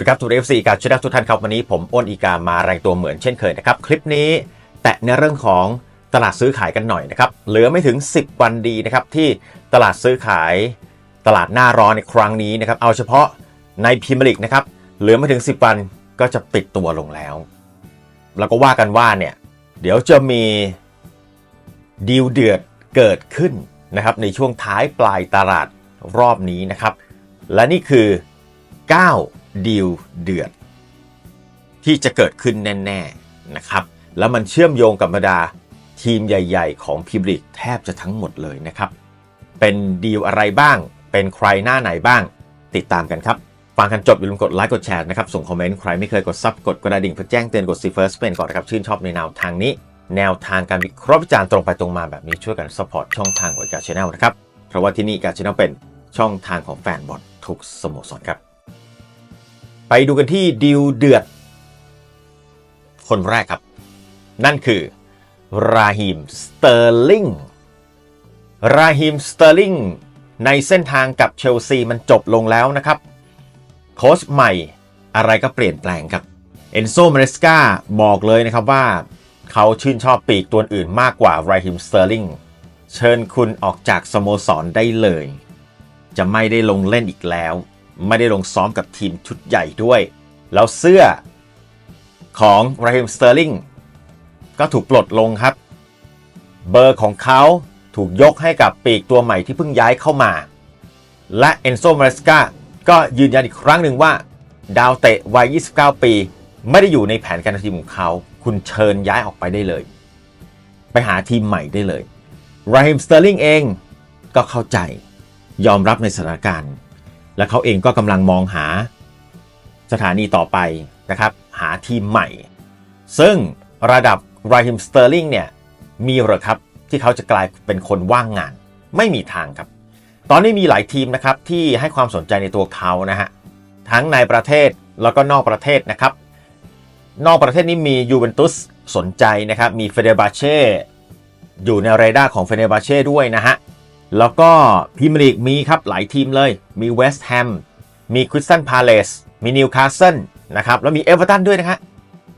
สวัสดีครับทุกเอฟซีการช่วยทุกท่านครับวันนี้ผมอ้นอีกามาแรงตัวเหมือนเช่นเคยนะครับ คลิปนี้แตะในเรื่องของตลาดซื้อขายกันหน่อยนะครับ เหลือไม่ถึง 10 วันดีนะครับ ที่ตลาดซื้อขายตลาดหน้าร้อนในครั้งนี้นะครับ เอาเฉพาะในพรีเมียร์ลีกนะครับ เหลือไม่ถึง 10 วันก็จะปิดตัวลงแล้ว แล้วก็ว่ากันว่าเนี่ย เดี๋ยวจะมีดีลเดือดเกิดขึ้นนะครับ ในช่วงท้ายปลายตลาดรอบนี้นะครับ และนี่คือ 9 ดีลเดือด ที่จะเกิดขึ้นแน่ๆนะครับ แล้วมันเชื่อมโยงกับบรรดาทีมใหญ่ ๆ ของพรีเมียร์ลีกแทบจะทั้งหมดเลยนะครับ เป็นดีลอะไรบ้าง เป็นใครหน้าไหนบ้าง ติดตามกันครับ ฟังกันจบอย่าลืมกดไลค์กดแชร์นะครับ ส่งคอมเมนต์ใครไม่เคยกดซับกดกระดิ่งเพื่อแจ้งเตือนกดซีเฟิร์สเป็นก่อนนะครับ ชื่นชอบในแนวทางนี้ แนวทางการวิเคราะห์วิจารณ์ตรงไปตรงมาแบบนี้ช่วยกันสปอร์ตช่องทางของการชแนลนะครับ เพราะว่าที่นี่การชแนลเป็นช่องทางของแฟนบอลทุกสโมสรครับ ไปดูกันที่ดิวเดือด คนแรกครับ นั่นคือราฮิมสเตอร์ลิงราฮิมสเตอร์ลิงในเส้นทางกับเชลซีมันจบลงแล้วนะครับ โค้ชใหม่อะไรก็เปลี่ยนแปลงครับ เอนโซมาเรสกาบอกเลยนะครับว่า เขาชื่นชอบปีกตัวอื่นมากกว่าราฮิมสเตอร์ลิงเชิญคุณออกจากสโมสรได้เลย จะไม่ได้ลงเล่นอีกแล้ว ไม่ได้ลงซ้อมกับทีมชุดใหญ่ด้วย แล้วเสื้อของราฮิมสเตอร์ลิงก็ถูกปลดลงครับ เบอร์ของเขาถูกยกให้กับปีกตัวใหม่ที่เพิ่งย้ายเข้ามา และเอนโซมาเรสกาก็ยืนยันอีกครั้งหนึ่งว่า ดาวเตะวัย 29 ปี ไม่ได้อยู่ในแผนการทีมของเขา คุณเชิญย้ายออกไปได้เลย ไปหาทีมใหม่ได้เลยราฮิมสเตอร์ลิงเองก็เข้าใจยอมรับในสถานการณ์ และเขาเองก็กำลังมองหาสถานีต่อไปนะครับ หาทีมใหม่ ซึ่งระดับไรฮิมสเตอร์ลิงเนี่ย มีหรอครับ ที่เขาจะกลายเป็นคนว่างงาน ไม่มีทางครับ ตอนนี้มีหลายทีมนะครับ ที่ให้ความสนใจในตัวเขานะฮะ ทั้งในประเทศแล้วก็นอกประเทศนะครับ นอกประเทศนี้มียูเวนตุสสนใจนะครับ มีเฟเดบาเช่อยู่ในเรดาร์ของเฟเดบาเช่ด้วยนะฮะ แล้วก็พรีเมียร์ลีกมีครับหลายทีมเลย มีเวสต์แฮม มีคริสตันพาเลส มีนิวคาสเซิลนะครับ แล้วมีเอเวอร์ตันด้วยนะฮะ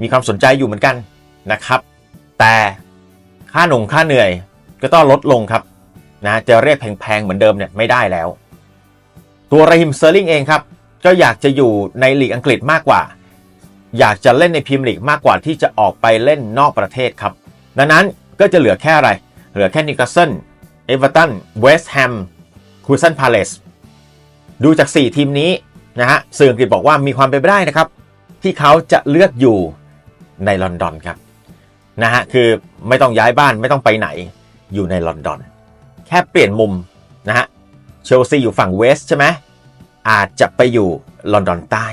มีความสนใจอยู่เหมือนกันนะครับ แต่ค่าหนุงค่าเหนื่อยก็ต้องลดลงครับนะจะเรียกแพงๆเหมือนเดิมเนี่ยไม่ได้แล้ว ตัวราฮิมเซอร์ลิงเองครับ ก็อยากจะอยู่ในลีกอังกฤษมากกว่า อยากจะเล่นในพรีเมียร์ลีกมากกว่าที่จะออกไปเล่นนอกประเทศครับ ดังนั้นก็จะเหลือแค่อะไร เหลือแค่นิวคาสเซิล เอเวอร์ตัน เวสต์แฮมคูซันพาเลสดูจาก 4 ทีมนี้นะฮะสื่ออังกฤษบอกว่ามีความเป็นไปได้นะครับ ที่เขาจะเลือกอยู่ในลอนดอนครับนะฮะคือไม่ต้องย้ายบ้านไม่ต้องไปไหนอยู่ในลอนดอน แค่เปลี่ยนมุมนะฮะเชลซีอยู่ฝั่งเวสต์ใช่ไหมอาจจะไปอยู่ลอนดอนใต้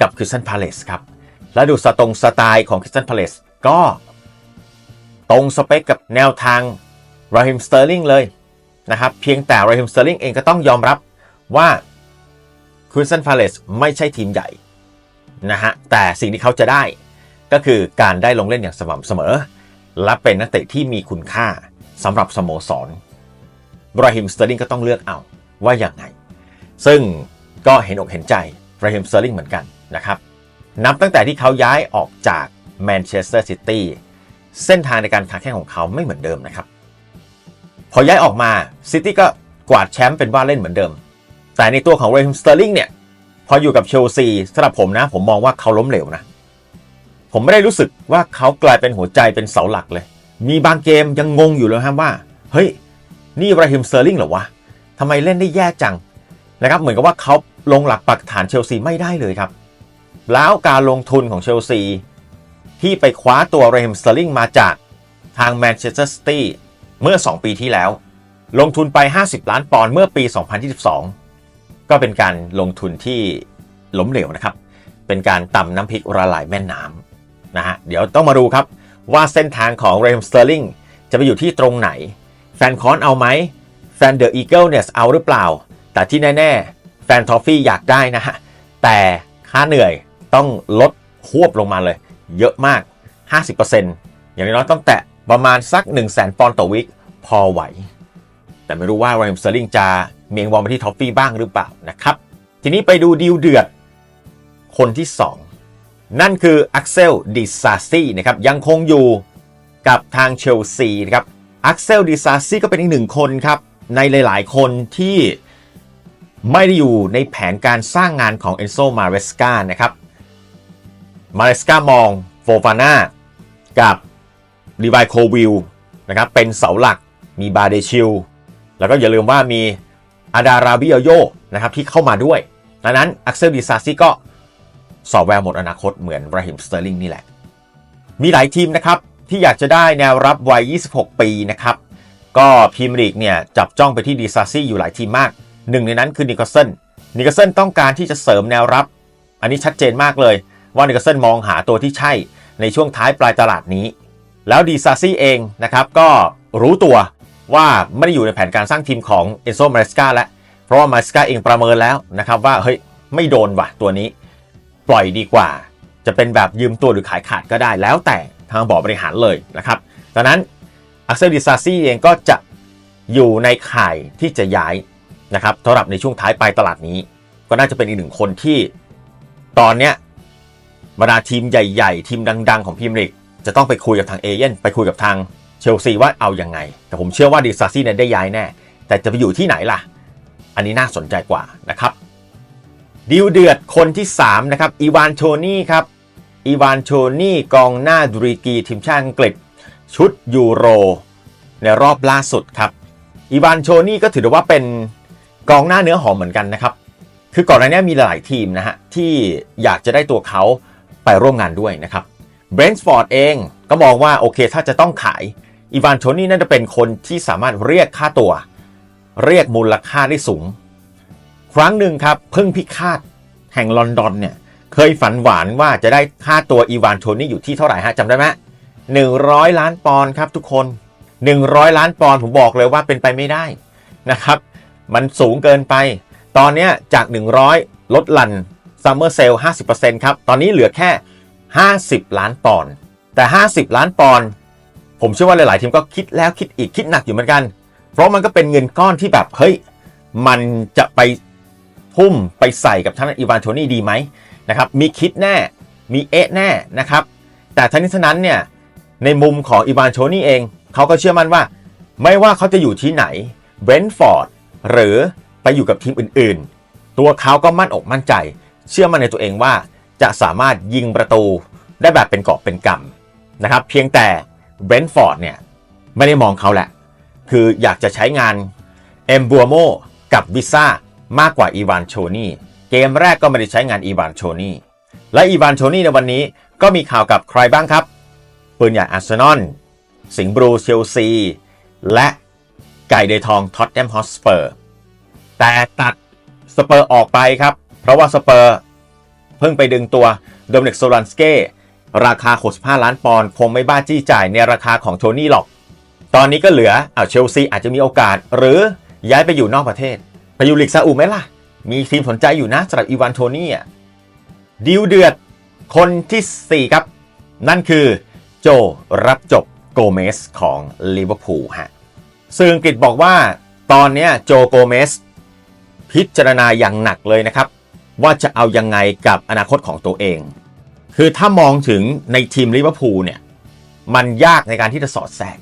กับคริสตันพาเลสครับ แล้วดูสตรงสไตล์ของคริสตันพาเลสก็ตรงสเปคกับแนวทาง ราฮิมสเตอร์ลิงเลยนะครับ เพียงแต่ราฮิมสเตอร์ลิงเองก็ต้องยอมรับว่าคริสตันพาเลสไม่ใช่ทีมใหญ่นะฮะแต่สิ่งที่เขาจะได้ก็คือการได้ลงเล่นอย่างสม่ำเสมอ และเป็นนักเตะที่มีคุณค่าสำหรับสโมสรราฮิมสเตอร์ลิงก็ต้องเลือกเอาว่าอย่างไง ซึ่งก็เห็นอกเห็นใจราฮิมสเตอร์ลิงเหมือนกันนะครับนับตั้งแต่ที่เขาย้ายออกจากแมนเชสเตอร์ซิตี้เส้นทางในการค้าแข่งของเขาไม่เหมือนเดิมนะครับ พอย้ายออกมาซิตี้ก็กวาดแชมป์เป็นว่าเล่นเหมือนเดิม แต่ในตัวของเรฮิมสเตอร์ลิงเนี่ยพออยู่กับเชลซีสำหรับผมนะ ผมมองว่าเขาล้มเหลวนะ ผมไม่ได้รู้สึกว่าเขากลายเป็นหัวใจเป็นเสาหลักเลย มีบางเกมยังงงอยู่เลยครับว่า เฮ้ย นี่ราฮิมสเตอร์ลิงเหรอวะทำไมเล่นได้แย่จังนะครับ เหมือนกับว่าเขาลงหลักปักฐานเชลซีไม่ได้เลยครับ แล้วการลงทุนของเชลซีที่ไปคว้าตัวเรฮิมสเตอร์ลิงมาจากทางแมนเชสเตอร์ซิตี้ เมื่อ 2 ปีที่แล้ว ลงทุนไป 50 ล้านปอนด์เมื่อปี 2022 ก็เป็นการลงทุนที่ล้มเหลวนะครับ เป็นการตำน้ำพริกละลายแม่น้ำนะฮะเดี๋ยวต้องมาดูครับว่าเส้นทางของเรมสเตอร์ลิงจะไปอยู่ที่ตรงไหน แฟนคอนเอาไหมแฟนเดอะอีเกิลเนี่ยเอาหรือเปล่า แต่ที่แน่ๆ แฟนทอฟฟี่อยากได้นะฮะ แต่ค่าเหนื่อยต้องลดหวบลงมาเลย เยอะมาก 50%อย่างน้อยต้องแตะ ประมาณสัก 1 0 0 0 0แสนปอนด์ต่อวิกพอไหว แต่ไม่รู้ว่าไรมสเตอร์ลิงจะเมียงบอลไปที่ท็อฟฟี่บ้างหรือเปล่านะครับ ทีนี้ไปดูดีลเดือด คนที่ 2 นั่นคืออักเซลดิซาซีนะครับยังคงอยู่กับทางเชลซีนะครับอักเซลดิซาซีก็เป็นอีกหนึ่งคนครับ ในหลาย ๆ คนที่ไม่ได้อยู่ในแผนการสร้างงานของเอนโซมาเรสกานะครับมาเรสกามองโฟฟาน่ากับ ลีวายโควิลนะครับเป็นเสาหลักมีบาเดชิลแล้วก็อย่าลืมว่ามีอาดาราบิโยโยนะครับที่เข้ามาด้วยดังนั้นอักเซลดิซาซีก็สอบแววหมดอนาคตเหมือนราฮิมสเตอร์ลิงนี่แหละ มีหลายทีมนะครับที่อยากจะได้แนวรับวัย 26 ปีนะครับก็พรีเมียร์ลีกเนี่ยจับจ้องไปที่ดิซาซีอยู่หลายทีมมาก หนึ่งในนั้นคือนิโคลเซนนิโคลเซนต้องการที่จะเสริมแนวรับ อันนี้ชัดเจนมากเลย ว่านิโคลเซนมองหาตัวที่ใช่ในช่วงท้ายปลายตลาดนี้ แล้วดีซาซี่เองนะครับก็รู้ตัวว่าไม่ได้อยู่ในแผนการสร้างทีมของเอนโซมาเรสกาแล้ว เพราะว่ามาเรสกาเองประเมินแล้วนะครับว่าเฮ้ยไม่โดนว่ะตัวนี้ปล่อยดีกว่า จะเป็นแบบยืมตัวหรือขายขาดก็ได้ แล้วแต่ทางบอร์ดบริหารเลยนะครับดังนั้นอักเซลดิซาซี่เองก็จะอยู่ในข่ายที่จะย้ายนะครับสำหรับในช่วงท้ายปลายตลาดนี้ ก็น่าจะเป็นอีกหนึ่งคนที่ตอนเนี้ยบรรดาทีมใหญ่ ๆ ทีมดัง ๆ ของพรีเมียร์ลีก จะต้องไปคุยกับทางเอเย่นไปคุยกับทางเชลซีว่าเอายังไง แต่ผมเชื่อว่าดิซาซี่เนี่ยได้ย้ายแน่ แต่จะไปอยู่ที่ไหนล่ะ อันนี้น่าสนใจกว่านะครับดิวเดือดคนที่ 3 นะครับอีวานโชนี่ครับอีวานโชนี่กองหน้าดุริกีทีมชาติอังกฤษ ชุดยูโร ในรอบล่าสุดครับอีวานโชนี่ก็ถือว่าเป็นกองหน้าเนื้อหอมเหมือนกันนะครับ คือก่อนหน้านี้มีหลายทีมนะฮะที่อยากจะได้ตัวเขาไปร่วมงานด้วยนะครับ เบรนท์ฟอร์ดเองก็มองว่าโอเคถ้าจะต้องขายอีวานโชนี่น่าจะเป็นคนที่สามารถเรียกค่าตัว เรียกมูลค่าได้สูง ครั้งหนึ่งครับเพิ่งพิฆาตแห่งลอนดอนเนี่ยเคยฝันหวานว่าจะได้ค่าตัวอีวานโชนี่อยู่ที่เท่าไหร่ฮะจำได้ไหมหนึ่งร้อยล้านปอนด์ครับทุกคน 100 ล้านปอนด์ผมบอกเลยว่าเป็นไปไม่ได้นะครับ มันสูงเกินไป ตอนนี้จาก 100 ลดหลั่นซัมเมอร์เซล 50%ครับ ตอนนี้เหลือแค่ 50 ล้านปอนด์แต่ 50 ล้านปอนด์ผมเชื่อว่าหลาย ๆ ทีมก็คิดแล้วคิดอีกคิดหนักอยู่เหมือนกัน เพราะมันก็เป็นเงินก้อนที่แบบเฮ้ยมันจะไปพุ่มไปใส่กับท่านอีวานโทนี่ดีไหมนะครับมีคิดแน่มีเอะแน่นะครับแต่ทั้งนี้ทั้งนั้นเนี่ยในมุมของอีวานโชนี่เองเขาก็เชื่อมั่นว่า ไม่ว่าเขาจะอยู่ที่ไหนเบรนท์ฟอร์ดหรือไปอยู่กับทีมอื่น ๆ ตัวเขาก็มั่นอกมั่นใจ เชื่อมั่นในตัวเองว่า จะสามารถยิงประตูได้แบบเป็นเกอบเป็นกำนะครับ เพียงแต่เบรนท์ฟอร์ดเนี่ยไม่ได้มองเขาแหละ คืออยากจะใช้งานเอมบัวโมกับวิซ่ามากกว่าอีวานโชนี่เกมแรกก็ไม่ได้ใช้งานอีวานโชนี่และอีวานโชนี่ในวันนี้ก็มีข่าวกับใครบ้างครับ ปืนใหญ่อาร์เซนอลสิงห์บลูเชลซี และไก่เดทองท็อตแนมฮอสเปอร์แต่ตัดสเปอร์ออกไปครับ เพราะว่าสเปอร์ เพิ่งไปดึงตัวโดมินิกโซลันสเก้ราคา 65 ล้านปอนด์คงไม่บ้าจี้จ่ายในราคาของโทนี่หรอก ตอนนี้ก็เหลือเอาเชลซีอาจจะมีโอกาส หรือย้ายไปอยู่นอกประเทศ ไปอยู่ลีกซาอุไหมล่ะ มีทีมสนใจอยู่นะสำหรับอีวานโทนี่อะดิวเดือดคนที่ 4 ครับ นั่นคือโจรับจบโกเมสของลิเวอร์พูลฮะสื่ออังกฤษบอกว่าตอนเนี้ยโจโกเมสพิจารณาอย่างหนักเลยนะครับ ว่าจะเอายังไงกับอนาคตของตัวเอง คือถ้ามองถึงในทีมลิเวอร์พูลเนี่ย มันยากในการที่จะสอดแทรก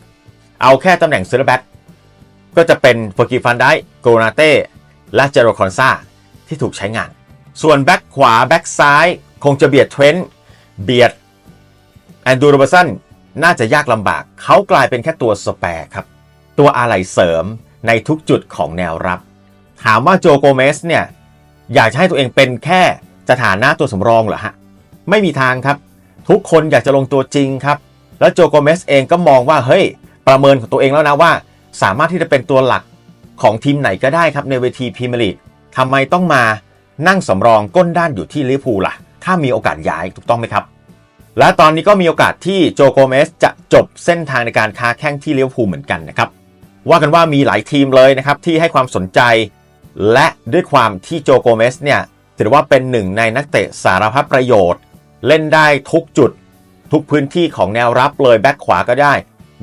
เอาแค่ตำแหน่งเซอร์แบ็กก็จะเป็นเฟอร์กิฟันได้โกนาเต้และเจโรคอนซาที่ถูกใช้งาน ส่วนแบ็กขวาแบ็กซ้าย คงจะเบียดเทรนต์เบียดแอนดูโรเบสันน่าจะยากลำบาก เขากลายเป็นแค่ตัวสแปร์ครับ ตัวอะไหล่เสริมในทุกจุดของแนวรับ ถามว่าโจโกเมสเนี่ย อยากจะให้ตัวเองเป็นแค่สถานะตัวสำรองเหรอฮะ ไม่มีทางครับ ทุกคนอยากจะลงตัวจริงครับ แล้วโจโกเมสเองก็มองว่าเฮ้ย ประเมินของตัวเองแล้วนะว่า สามารถที่จะเป็นตัวหลักของทีมไหนก็ได้ครับในเวทีพรีเมียร์ลีกทำไมต้องมานั่งสำรองก้นด้านอยู่ที่ลิเวอร์พูลล่ะ ถ้ามีโอกาสย้ายถูกต้องไหมครับ และตอนนี้ก็มีโอกาสที่โจโกเมสจะจบเส้นทางในการค้าแข่งที่ลิเวอร์พูลเหมือนกันนะครับว่ากันว่ามีหลายทีมเลยนะครับที่ให้ความสนใจ และด้วยความที่โจโกเมสเนี่ยถือว่าเป็นหนึ่งในนักเตะสารพัดประโยชน์ เล่นได้ทุกจุด ทุกพื้นที่ของแนวรับเลยแบ็คขวาก็ได้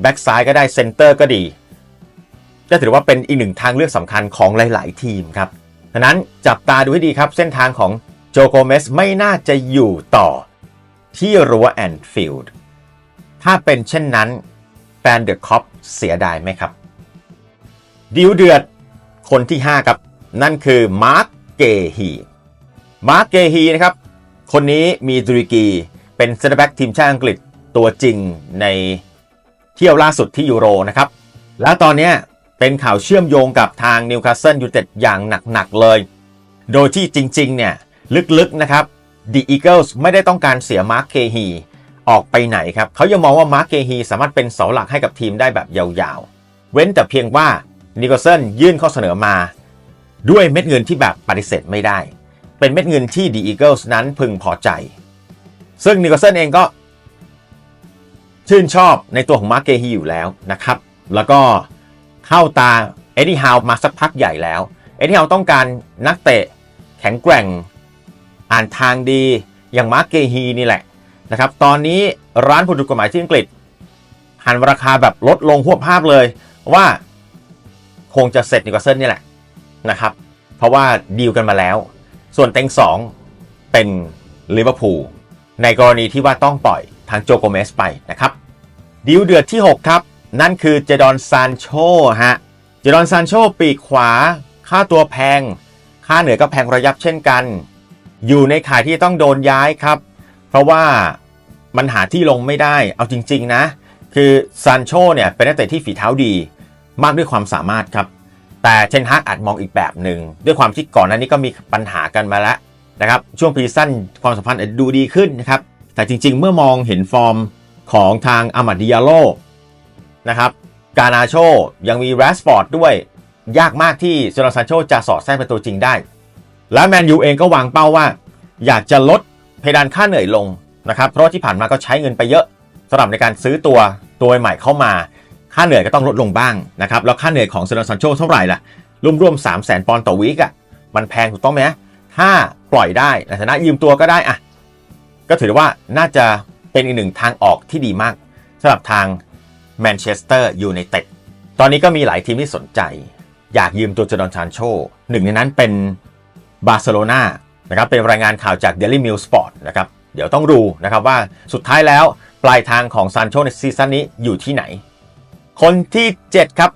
แบ็คซ้ายก็ได้เซนเตอร์ก็ดีก็ถือว่าเป็นอีกหนึ่งทางเลือกสำคัญของหลาย ๆ ทีมครับดังนั้นจับตาดูให้ดีครับ เส้นทางของโจโกเมสไม่น่าจะอยู่ต่อที่รัวแอนฟิลด์ถ้าเป็นเช่นนั้นแฟนเดอะคอปเสียดายไหมครับ ดิวเดือดคนที่ 5 ครับ นั่นคือมาร์คเกฮีมาร์คเกฮีนะครับ คนนี้มีดริกีเป็นเซนเตอร์แบ็กทีมชาติอังกฤษตัวจริงในเที่ยวล่าสุดที่ยูโรนะครับ แล้วตอนนี้เป็นข่าวเชื่อมโยงกับทางนิวคาสเซิลยูไนเต็ดอย่างหนัก ๆ เลย โดยที่จริง ๆ เนี่ยลึก ๆ นะครับ The Eagles ไม่ได้ต้องการเสียมาร์คเกฮีออกไปไหนครับ เขายังมองว่ามาร์คเกฮีสามารถเป็นเสาหลักให้กับทีมได้แบบยาว ๆ เว้นแต่เพียงว่านิโคลเซนยื่นข้อเสนอมา ด้วยเม็ดเงินที่แบบปฏิเสธไม่ได้ เป็นเม็ดเงินที่ The Eagles นั้นพึงพอใจ ซึ่งนิโคลเซนเองก็ชื่นชอบในตัวของมาร์เกฮีอยู่แล้วนะครับ แล้วก็เข้าตาเอ็ดดี้ฮาวมาสักพักใหญ่แล้ว เอ็ดดี้ฮาวต้องการนักเตะแข็งแกร่ง อ่านทางดีอย่างมาร์เกฮีนี่แหละนะครับ ตอนนี้ร้านผู้ถูกกฎหมายที่อังกฤษหันราคาแบบลดลงหัวภาพเลยว่าคงจะเสร็จนิโคลเซนนี่แหละ นะครับ เพราะว่าดีลกันมาแล้ว ส่วนเต็ง 2 เป็นลิเวอร์พูลในกรณีที่ว่าต้องปล่อยทางโจโกเมสไปนะครับดีลเดือดที่ 6 ครับ นั่นคือเจดอนซานโชฮะเจดอนซานโชปีกขวา ค่าตัวแพง ค่าเหนือก็แพงระยับเช่นกัน อยู่ในข่ายที่ต้องโดนย้ายครับ เพราะว่ามันหาที่ลงไม่ได้ เอาจริง ๆ นะ คือซานโชเนี่ยเป็นนักเตะที่ฝีเท้าดี มากด้วยความสามารถครับ แต่เทนฮากอาจมองอีกแบบหนึ่งด้วยความที่ก่อนหน้านี้ก็มีปัญหากันมาแล้วนะครับช่วงพีซั่นความสัมพันธ์ดูดีขึ้นนะครับแต่จริงๆ เมื่อมองเห็นฟอร์มของทางอามาดิยาโลนะครับกานาโชยังมีแรสฟอร์ดด้วยยากมากที่เซโรซานโชจะสอดแทรกเป็นตัวจริงได้ และแมนยูเองก็วางเป้าว่า อยากจะลดเพดานค่าเหนื่อยลงนะครับเพราะที่ผ่านมาก็ใช้เงินไปเยอะสำหรับในการซื้อตัวตัวใหม่เข้ามา ค่าเหนื่อยก็ต้องลดลงบ้างนะครับแล้วค่าเหนื่อยของเซโรซันโชเท่าไหร่ล่ะรวมๆสามแสนปอนด์ต่อวีกอะมันแพงถูกต้องไหมถ้าปล่อยได้ในฐานะยืมตัวก็ได้อะก็ถือว่าน่าจะเป็นอีกหนึ่งทางออกที่ดีมากสำหรับทางแมนเชสเตอร์ยูไนเต็ดตอนนี้ก็มีหลายทีมที่สนใจ อยากยืมตัวเจดอนชานโชหนึ่งในนั้นเป็นบาร์เซโลนานะครับเป็นรายงานข่าวจาก Daily Mail Sport นะครับเดี๋ยวต้องดูนะครับว่าสุดท้ายแล้วปลายทางของซานโชในซีซั่นนี้อยู่ที่ไหน คนที่ 7 ครับ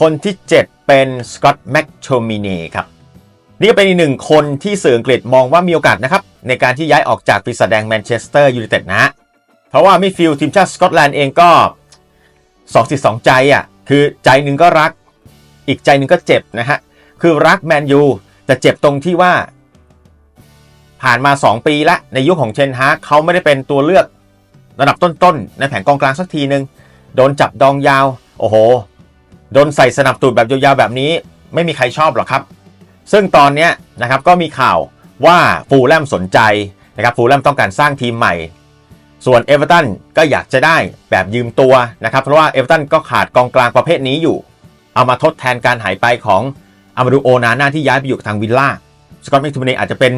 คนที่ 7 เป็นสกอตแม็กโชมิน่ครับนี่ก็เป็นอีกหนึ่งคนที่สื่ออังกฤษมองว่ามีโอกาสนะครับ ในการที่ย้ายออกจากปีศาจแดงแมนเชสเตอร์ยูไนเต็ดนะเพราะว่ามิดฟิลด์ทีมชาติสกอตแลนด์เองก็สองจิตสองใจอะคือใจหนึ่งก็รัก อีกใจหนึ่งก็เจ็บนะฮะคือรักแมนยูแต่เจ็บตรงที่ว่า ผ่านมา 2 ปีละในยุคของเชนฮาร์เขาไม่ได้เป็นตัวเลือกระดับต้นๆ ในแผงกองกลางสักทีหนึ่ง โดนจับดองยาว โอ้โห โดนใส่สนับตูดแบบยาวๆแบบนี้ ไม่มีใครชอบหรอกครับ ซึ่งตอนนี้นะครับก็มีข่าวว่าฟูลแลมสนใจนะครับฟูลแลมต้องการสร้างทีมใหม่ ส่วนเอเวอร์ตันก็อยากจะได้แบบยืมตัวนะครับ เพราะว่าเอเวอร์ตันก็ขาดกองกลางประเภทนี้อยู่ เอามาทดแทนการหายไปของอามาดูโอนาน่าที่ย้ายไปอยู่ทางวิลล่าสกอตต์แมคทูมิเนอาจจะเป็น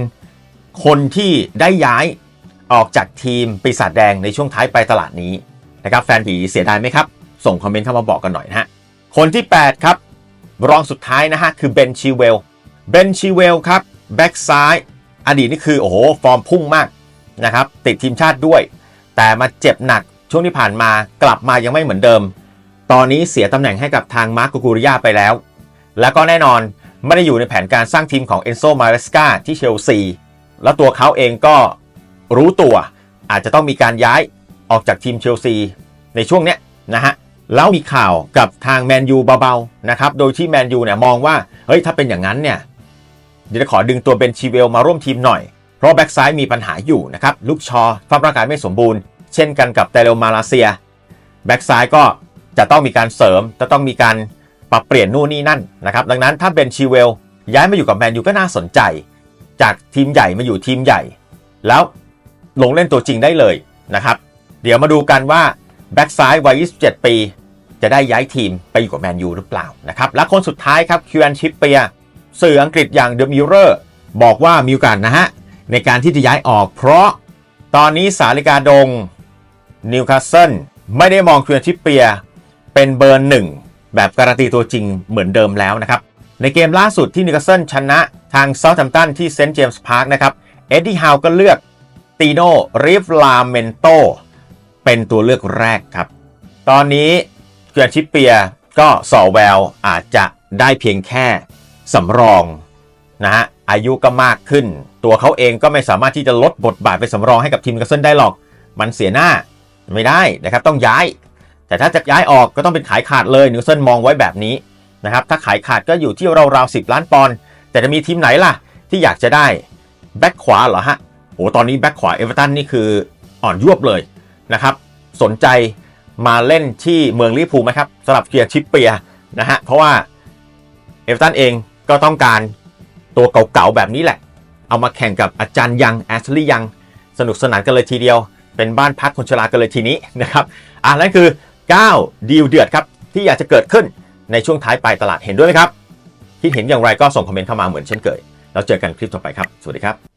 คนที่ได้ย้ายออกจากทีมปีศาจแดงในช่วงท้ายไปลายตลาดนี้ นะครับแฟนผีเสียดายไหมครับ ส่งคอมเมนต์เข้ามาบอกกันหน่อยนะฮะคนที่ 8 ครับ รองสุดท้ายนะฮะ คือเบนชีเวลเบนชีเวลครับแบ็กซ้ายอดีตนี่คือโอ้โหฟอร์มพุ่งมากนะครับติดทีมชาติด้วย แต่มาเจ็บหนักช่วงที่ผ่านมากลับมายังไม่เหมือนเดิม ตอนนี้เสียตำแหน่งให้กับทางมาร์กกูริยาไปแล้ว แล้วก็แน่นอนไม่ได้อยู่ในแผนการสร้างทีมของเอนโซมาเรสกาที่เชลซีแล้วตัวเขาเองก็รู้ตัวอาจจะต้องมีการย้าย ออกจากทีมเชลซีในช่วงเนี้ยนะฮะแล้วมีข่าวกับทางแมนยูเบาๆนะครับโดยที่แมนยูเนี่ยมองว่าเฮ้ยถ้าเป็นอย่างนั้นเนี่ยเดี๋ยวจะขอดึงตัวเบนชีเวลมาร่วมทีมหน่อย เพราะแบ็กซ้ายมีปัญหาอยู่นะครับลูกชอสภาร่างกายไม่สมบูรณ์ เช่นกันกับเตเลมาลาเซียแบ็กซ้ายก็จะต้องมีการเสริมจะต้องมีการปรับเปลี่ยนนู่นนี่นั่นนะครับดังนั้นถ้าเบนชีเวลย้ายมาอยู่กับแมนยูก็น่าสนใจ จากทีมใหญ่มาอยู่ทีมใหญ่ แล้วลงเล่นตัวจริงได้เลยนะครับ เดี๋ยวมาดูกันว่าแบ็กซ้ายวัย 27 ปี จะได้ย้ายทีมไปอยู่กับแมนยูหรือเปล่านะครับและคนสุดท้ายครับคิวแอนชิปเปียสื่ออังกฤษอย่าง The Mirror บอกว่ามีโอกาสนะฮะ ในการที่จะย้ายออก เพราะตอนนี้สาลิกาดงนิวคาสเซิลไม่ได้มองคิวแอนชิปเปียเป็นเบอร์หนึ่งแบบการันตีตัวจริงเหมือนเดิมแล้วนะครับ ในเกมล่าสุดที่นิวคาสเซิลชนะทางเซาท์แฮมป์ตันที่เซนต์เจมส์พาร์คนะครับเอ็ดดี้ฮาวก็เลือกตีโน่ริฟลาเมนโต เป็นตัวเลือกแรกครับ ตอนนี้เกียร์ชิปเปียก็สอแววอาจจะได้เพียงแค่สำรองนะฮะอายุก็มากขึ้น ตัวเขาเองก็ไม่สามารถที่จะลดบทบาทไปนสำรองให้กับทีมนิวคาสเซิลได้หรอก มันเสียหน้าไม่ได้นะครับต้องย้าย แต่ถ้าจะย้ายออกก็ต้องเป็นขายขาดเลยนิวเซิลมองไว้แบบนี้นะครับถ้าขายขาดก็อยู่ที่ราวๆ10ล้านปอนด์แต่จะมีทีมไหนล่ะ ที่อยากจะได้แบ็คขวาเหรอฮะโอ้ตอนนี้แบ็คขวาเอเวอร์ตันนี่คืออ่อนยวบเลย นะครับ สนใจมาเล่นที่เมืองลิพูไหมครับสำหรับเกียร์ชิปเปียนะฮะเพราะว่าเอเวอร์ตันเองก็ต้องการตัวเก่าๆแบบนี้แหละ เอามาแข่งกับอาจารย์ยังแอชลีย์ยังสนุกสนานกันเลยทีเดียว เป็นบ้านพักคนชรากันเลยทีนี้นะครับอะนั่นคือ 9 ดีลเดือดครับ ที่อยากจะเกิดขึ้นในช่วงท้ายปลายตลาดเห็นด้วยไหมครับ คิดเห็นอย่างไรก็ส่งคอมเมนต์เข้ามาเหมือนเช่นเคยแล้วเจอกันคลิปต่อไปครับ สวัสดีครับ